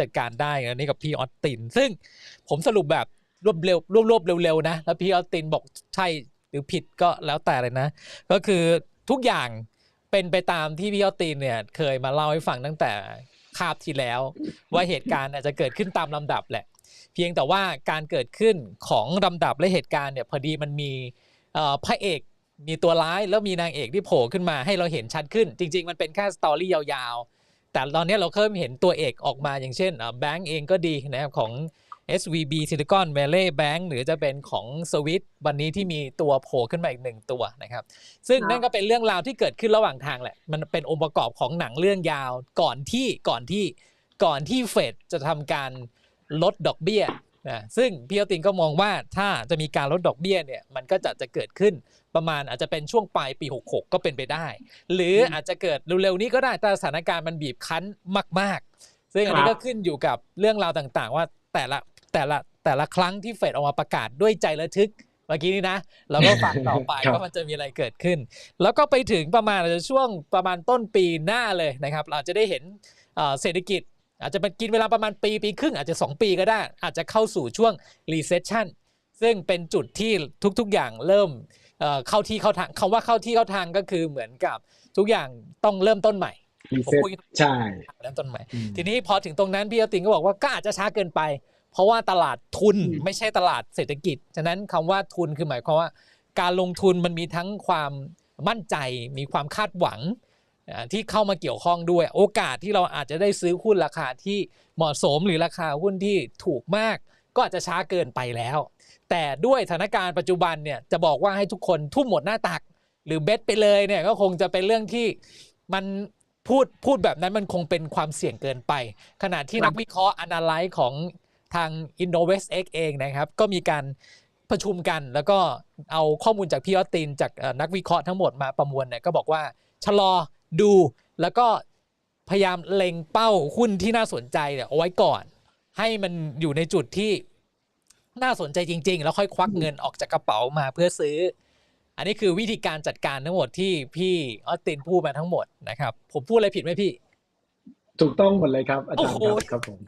จัดการได้อันนี้กับพี่ออสติน ซึ่งผมสรุปแบบรวบเร็วรวบรวบเร็วๆนะแล้วพี่ออสตินบอกใช่หรือผิดก็แล้วแต่เลยนะ ก็คือทุกอย่างเป็นไปตามที่พี่ออสตินเนี่ยเคยมาเล่าให้ฟังตั้งแต่คาบที่แล้ว ว่าเหตุการณ์อาจจะเกิดขึ้นตามลำดับแหละ เพียงแต่ว่าการเกิดขึ้นของลำดับและเหตุการณ์เนี่ยพอดีมันมีพระเอกมีตัวร้ายแล้วมีนางเอกที่โผล่ขึ้นมาให้เราเห็นชัดขึ้น จริง ๆ มันเป็นแค่สตอรี่ยาวๆ แต่ตอนนี้เราเริ่มเห็นตัวเอกออกมาอย่างเช่นแบงก์เองก็ดีนะครับของ SVB Silicon Valley Bank หรือจะเป็นของสวิตวันนี้ที่มีตัวโผล่ขึ้นมาอีกหนึ่งตัวนะครับ ซึ่งครับนั่นก็เป็นเรื่องราวที่เกิดขึ้นระหว่างทางแหละ มันเป็นองค์ประกอบของหนังเรื่องยาวก่อนที่ก่อนที่ก่อนที่เฟดจะทำการลดดอกเบี้ยนะซึ่งพี่อตินก็มองว่าถ้าจะมีการลดดอกเบี้ยเนี่ยมันก็จะจะเกิดขึ้น ประมาณอาจจะเป็นช่วงปลายปี 66 ก็เป็นไปได้ หรืออาจจะเกิดเร็วๆนี้ก็ได้ถ้าสถานการณ์มันบีบคั้นมาก ๆ ซึ่งอันนี้ครัก็บขึ้นอยู่กับเรื่องราวต่างๆ ว่าแต่ละแต่ละแต่ละครั้งที่เฟดออกมาประกาศด้วยใจระทึกเมื่อกี้นี้นะเราก็ฟังต่อไปครับว่ามันจะมีอะไรเกิดขึ้น แล้วก็ไปถึงประมาณอาจจะช่วงประมาณต้นปีหน้าเลยนะครับ เราจะได้เห็นเอ่อเศรษฐกิจ อาจจะเป็นกินเวลาประมาณปีปีครึ่งอาจจะ 2 ปีก็ได้ อาจจะเข้าสู่ช่วง recession ซึ่งเป็นจุดที่ทุกๆอย่างเริ่ม เอ่อเข้าที่เข้าทางคำว่าเข้าที่เข้าทางก็คือเหมือนกับทุกอย่างต้องเริ่มต้นใหม่รีผมเซ็ตพูดใช่เริ่มต้นใหม่อืมทีนี้พอถึงตรงนั้นพี่อติงก็บอกว่าก็อาจจะช้าเกินไป เพราะว่าตลาดทุนอืมไม่ใช่ตลาดเศรษฐกิจ ฉะนั้นคำว่าทุนคือหมายความว่า การลงทุนมันมีทั้งความมั่นใจมีความคาดหวังอ่าที่เข้ามาเกี่ยวข้องด้วยโอกาสที่เราอาจจะได้ซื้อหุ้นราคาที่เหมาะสมหรือราคาหุ้นที่ถูกมาก ก็อาจจะช้าเกินไปแล้ว แต่ด้วยสถานการณ์ปัจจุบันเนี่ยจะบอกว่าให้ทุกคนทุ่มหมดหน้าตัก หรือเบสไปเลยเนี่ยก็คงจะเป็นเรื่องที่มันพูดพูดแบบนั้นมันคงเป็นความเสี่ยงเกินไป ขณะที่นักวิเคราะห์ analyze ของทาง InnovestX เองนะครับ ก็มีการประชุมกัน แล้วก็เอาข้อมูลจากพี่ออติน จากนักวิเคราะห์ทั้งหมดมาประมวลเนี่ยก็บอกว่าชะลอดูแล้วก็พยายามเล็งเป้าหุ้นที่น่าสนใจเนี่ยเอาไว้ก่อน ให้มันอยู่ในจุดที่น่าสนใจจริง ๆ แล้วค่อยควักเงินออกจากกระเป๋ามาเพื่อซื้อ อันนี้คือวิธีการจัดการทั้งหมดที่พี่ออสตินพูดมาทั้งหมดนะครับ ผมพูดอะไรผิดไหมพี่ ถูกต้องหมดเลยครับอาจารย์ครับครับผม